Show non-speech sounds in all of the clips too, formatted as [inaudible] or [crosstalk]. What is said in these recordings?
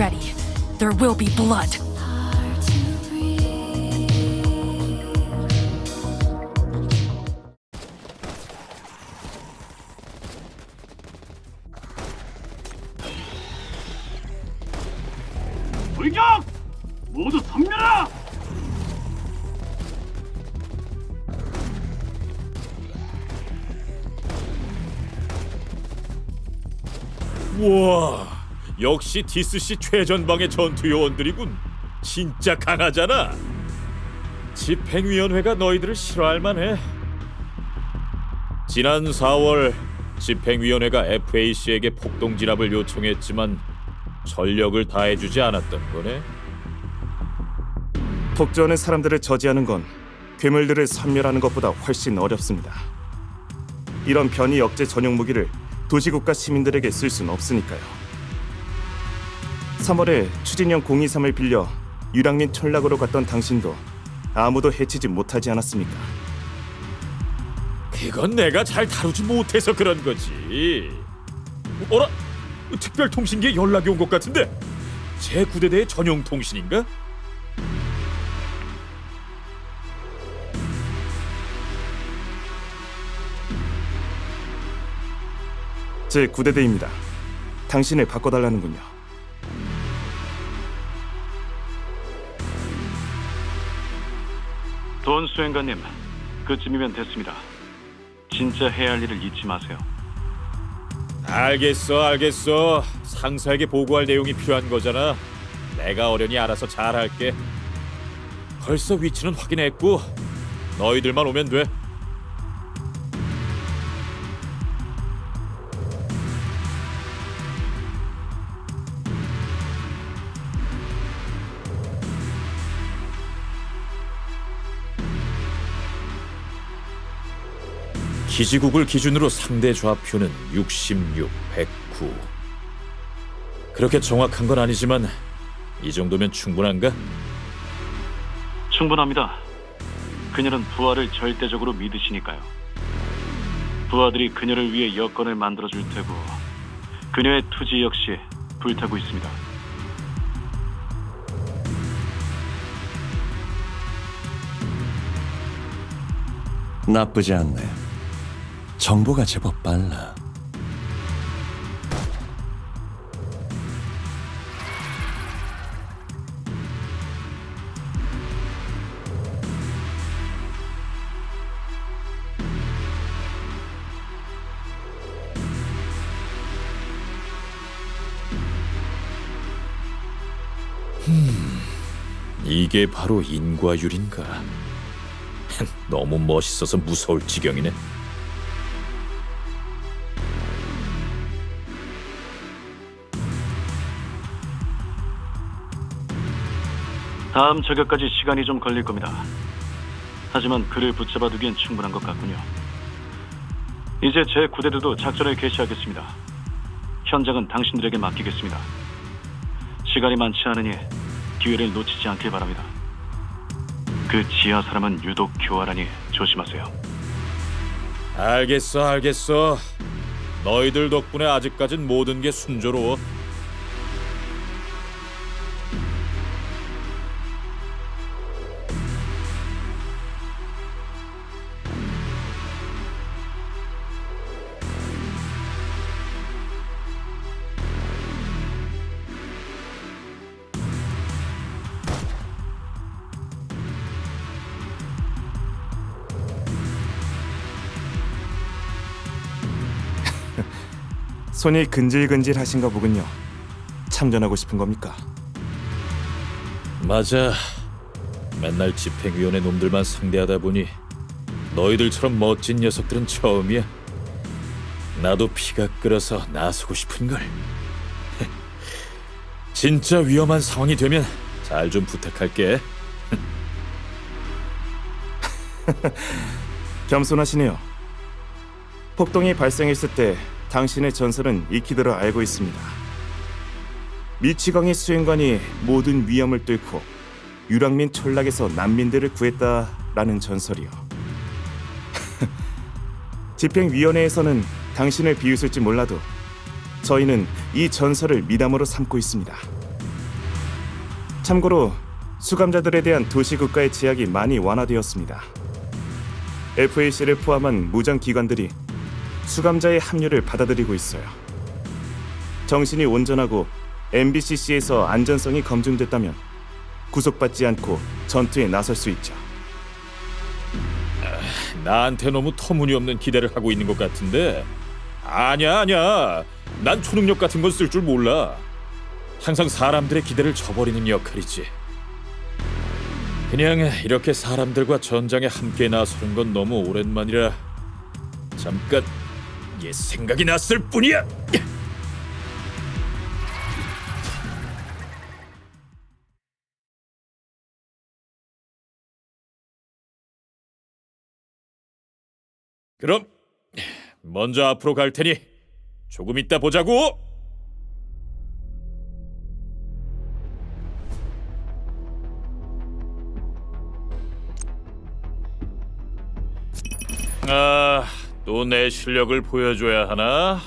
ready. There will be blood. 역시 디스시 최전방의 전투 요원들이군. 진짜 강하잖아. 집행위원회가 너희들을 싫어할 만해. 지난 4월 집행위원회가 FAC에게 폭동 진압을 요청했지만 전력을 다해주지 않았던 거네. 독주하는 사람들을 저지하는 건 괴물들을 섬멸하는 것보다 훨씬 어렵습니다. 이런 변이 억제 전용 무기를 도시국가 시민들에게 쓸 수는 없으니까요. 3월에 추진형 023을 빌려 유랑민 촌락으로 갔던 당신도 아무도 해치지 못하지 않았습니까? 그건 내가 잘 다루지 못해서 그런 거지. 어라? 특별통신기에 연락이 온 것 같은데 제 구대대의 전용 통신인가? 제 구대대입니다. 당신을 바꿔달라는군요. 돈 수행관님, 그쯤이면 됐습니다. 진짜 해야 할 일을 잊지 마세요. 알겠어, 알겠어. 상사에게 보고할 내용이 필요한 거잖아. 내가 어련히 알아서 잘할게. 벌써 위치는 확인했고 너희들만 오면 돼. 기지국을 기준으로 상대 좌표는 66, 109. 그렇게 정확한 건 아니지만 이 정도면 충분한가? 충분합니다. 그녀는 부하를 절대적으로 믿으시니까요. 부하들이 그녀를 위해 여건을 만들어줄 테고 그녀의 투지 역시 불타고 있습니다. 나쁘지 않네. 정보가 제법 빨라. 이게 바로 인과율인가? [laughs] 너무 멋있어서 무서울 지경이네. 다음 저격까지 시간이 좀 걸릴 겁니다. 하지만 그를 붙잡아 두기엔 충분한 것 같군요. 이제 제 구대들도 작전을 개시하겠습니다. 현장은 당신들에게 맡기겠습니다. 시간이 많지 않으니 기회를 놓치지 않길 바랍니다. 그 지하 사람은 유독 교활하니 조심하세요. 알겠어, 알겠어. 너희들 덕분에 아직까진 모든 게 순조로워. 손이 근질근질하신가 보군요. 참전하고 싶은 겁니까? 맞아. 맨날 집행위원회 놈들만 상대하다 보니 너희들처럼 멋진 녀석들은 처음이야. 나도 피가 끓어서 나서고 싶은 걸. [laughs] 진짜 위험한 상황이 되면 잘 좀 부탁할게. 겸손하시네요. 폭동이 발생했을 때 당신의 전설은 익히들어 알고 있습니다. 미치광이 수행관이 모든 위험을 뚫고 유랑민 촌락에서 난민들을 구했다라는 전설이요. [laughs] 집행위원회에서는 당신을 비웃을지 몰라도 저희는 이 전설을 미담으로 삼고 있습니다. 참고로 수감자들에 대한 도시 국가의 제약이 많이 완화되었습니다. FAC를 포함한 무장 기관들이 수감자의 합류를 받아들이고 있어요. 정신이 온전하고 MBCC에서 안전성이 검증됐다면 구속받지 않고 전투에 나설 수 있죠. 나한테 너무 터무니없는 기대를 하고 있는 것 같은데 아니야 아니야 난 초능력 같은 건 쓸 줄 몰라 항상 사람들의 기대를 저버리는 역할이지 그냥 이렇게 사람들과 전장에 함께 나서는 건 너무 오랜만이라 잠깐 옛 생각이 났을 뿐이야 그럼 먼저 앞으로 갈 테니 조금 이따 보자고. 아, 또 내 실력을 보여줘야 하나?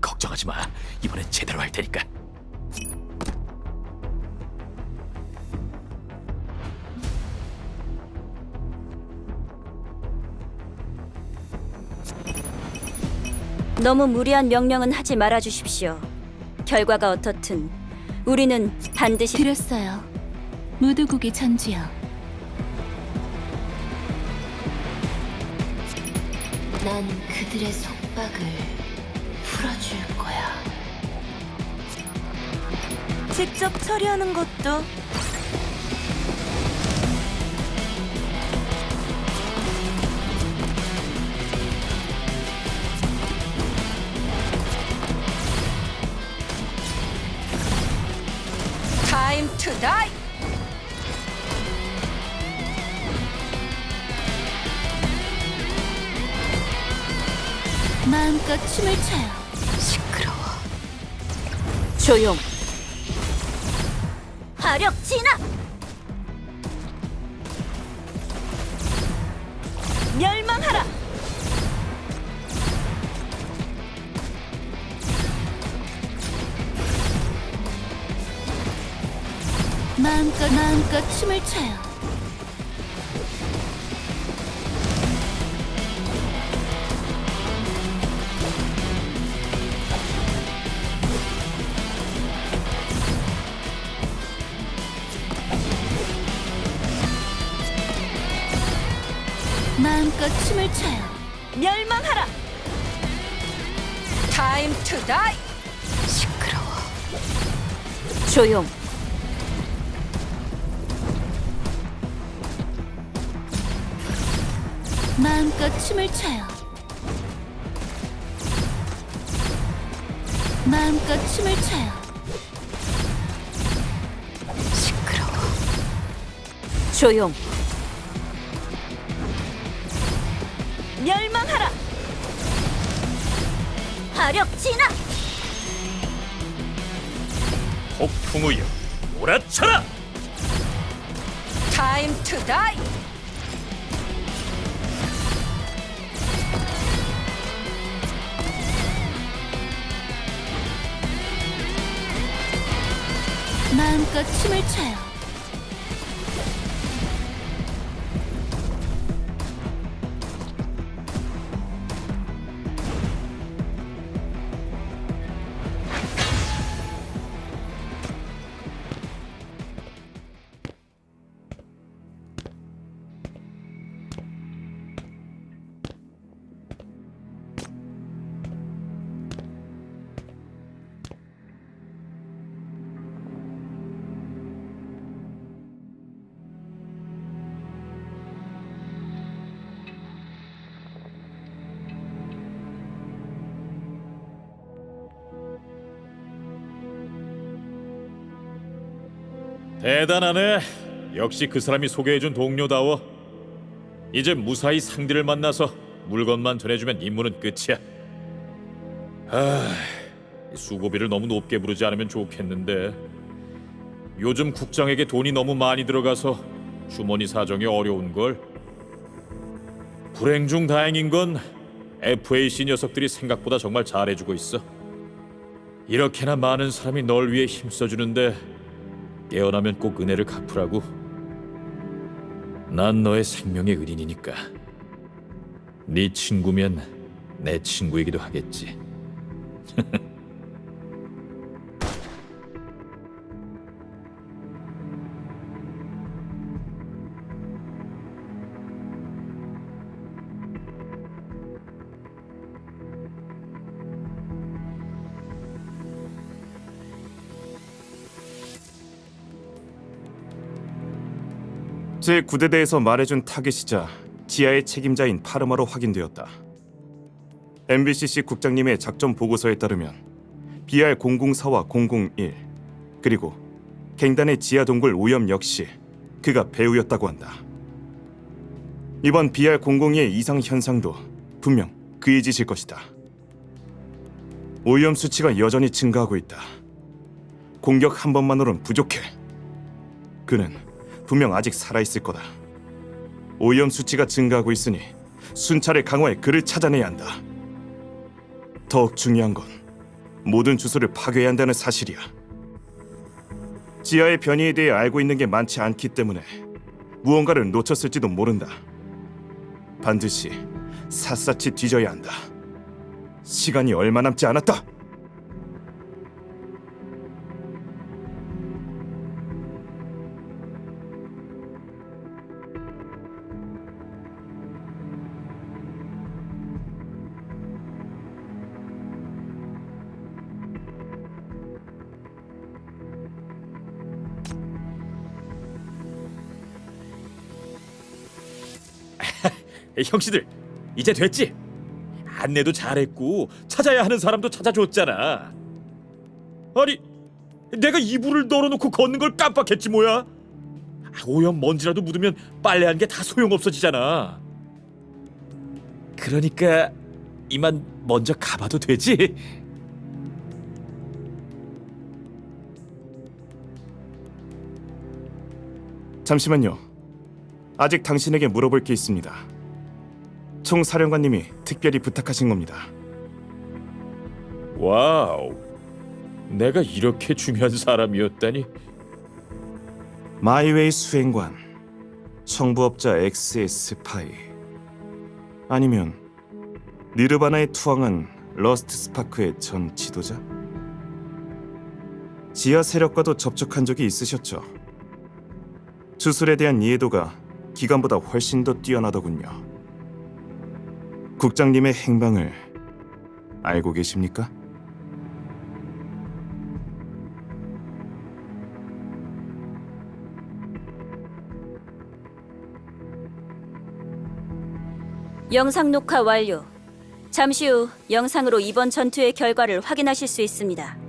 걱정하지 마. 이번엔 제대로 할 테니까. 너무 무리한 명령은 하지 말아 주십시오. 결과가 어떻든 우리는 반드시 들었어요. 무두국의 전주요. 난 그들의 속박을 풀어줄 거야. 직접 처리하는 것도 타임 투 마음껏 춤을 춰요. 시끄러워. 조용 화력 진압 멸망하라 마음껏 마음껏 춤을 춰요. 마음껏 춤을 춰요. 멸망하라 타임 투 다이 시끄러워. 조용 마음껏 춤을 춰요. 마음껏 춤을 춰요. 시끄러워. 조용 멸망하라 화력 진압 폭풍우여 몰아쳐라. 투 다이 마음껏 춤을 춰요. 대단하네. 역시 그 사람이 소개해준 동료다워. 이제 무사히 상대를 만나서 물건만 전해주면 임무는 끝이야. 아, 수고비를 너무 높게 부르지 않으면 좋겠는데. 요즘 국장에게 돈이 너무 많이 들어가서 주머니 사정이 어려운 걸. 불행 중 다행인 건 FAC 녀석들이 생각보다 정말 잘해주고 있어. 이렇게나 많은 사람이 널 위해 힘써주는데 깨어나면 꼭 은혜를 갚으라고. 난 너의 생명의 은인이니까. 네 친구면 내 친구이기도 하겠지. [laughs] 제 구대대에서 말해준 타겟이자 지하의 책임자인 파르마로 확인되었다. MBCC 국장님의 작전 보고서에 따르면 BR 004와 001 그리고 갱단의 지하 동굴 오염 역시 그가 배우였다고 한다. 이번 BR 002의 이상 현상도 분명 그의 짓일 것이다. 오염 수치가 여전히 증가하고 있다. 공격 한 번만으론 부족해. 그는 분명 아직 살아있을 거다. 오염 수치가 증가하고 있으니 순찰의 강화에 그를 찾아내야 한다. 더욱 중요한 건 모든 주소를 파괴해야 한다는 사실이야. 지하의 변이에 대해 알고 있는 게 많지 않기 때문에 무언가를 놓쳤을지도 모른다. 반드시 샅샅이 뒤져야 한다. 시간이 얼마 남지 않았다. 형씨들 이제 됐지? 안내도 잘했고 찾아야 하는 사람도 찾아줬잖아. 아니 내가 이불을 널어놓고 걷는 걸 깜빡했지 뭐야? 아, 오염 먼지라도 묻으면 빨래한 게 다 소용없어지잖아. 그러니까 이만 먼저 가봐도 되지? 잠시만요. 아직 당신에게 물어볼 게 있습니다. 총사령관님이 특별히 부탁하신 겁니다. 와우, 내가 이렇게 중요한 사람이었다니. 마이웨이 수행관, 청부업자 X의 스파이, 아니면 니르바나에 투항한 러스트 스파크의 전 지도자? 지하 세력과도 접촉한 적이 있으셨죠? 주술에 대한 이해도가 기관보다 훨씬 더 뛰어나더군요. 국장님의 행방을 알고 계십니까? 영상 녹화 완료. 잠시 후 영상으로 이번 전투의 결과를 확인하실 수 있습니다.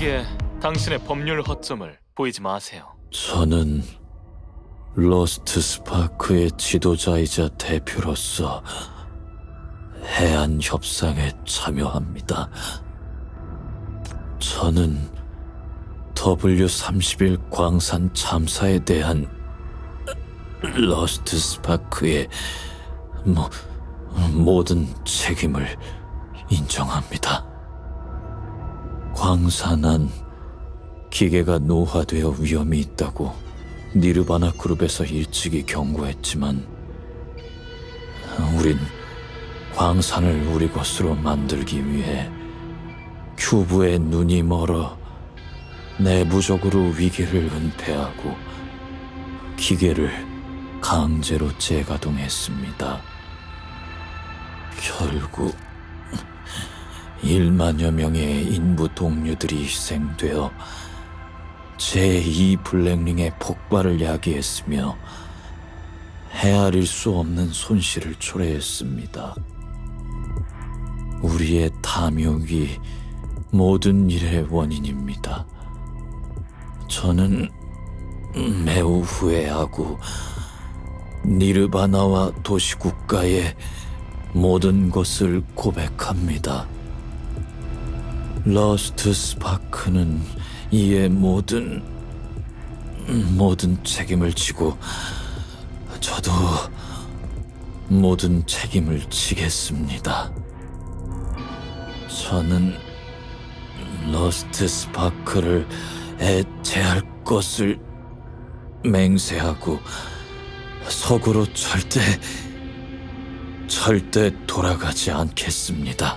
나에게 당신의 법률 허점을 보이지 마세요. 저는 로스트 스파크의 지도자이자 대표로서 해안 협상에 참여합니다. 저는 W31 광산 참사에 대한 러스트 스파크의 모, 모든 책임을 인정합니다. 광산안 기계가 노화되어 위험이 있다고 니르바나 그룹에서 일찍이 경고했지만 우린 광산을 우리 것으로 만들기 위해 큐브의 눈이 멀어 내부적으로 위기를 은폐하고 기계를 강제로 재가동했습니다. 결국 1만여 명의 인부 동료들이 희생되어 제2 블랙링의 폭발을 야기했으며 헤아릴 수 없는 손실을 초래했습니다. 우리의 탐욕이 모든 일의 원인입니다. 저는 매우 후회하고 니르바나와 도시국가의 모든 것을 고백합니다. 러스트 스파크는 이에 모든 모든 책임을 지고 저도 모든 책임을 지겠습니다. 저는 러스트 스파크를 해체할 것을 맹세하고 서구로 절대 절대 돌아가지 않겠습니다.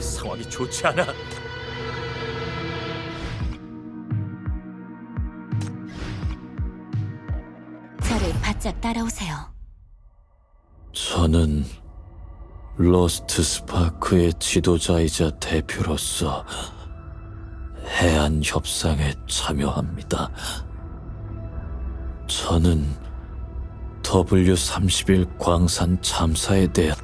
상황이 좋지 않아. 저를 바짝 따라오세요. 저는 로스트 스파크의 지도자이자 대표로서 해안 협상에 참여합니다. 저는 W31 광산 참사에 대한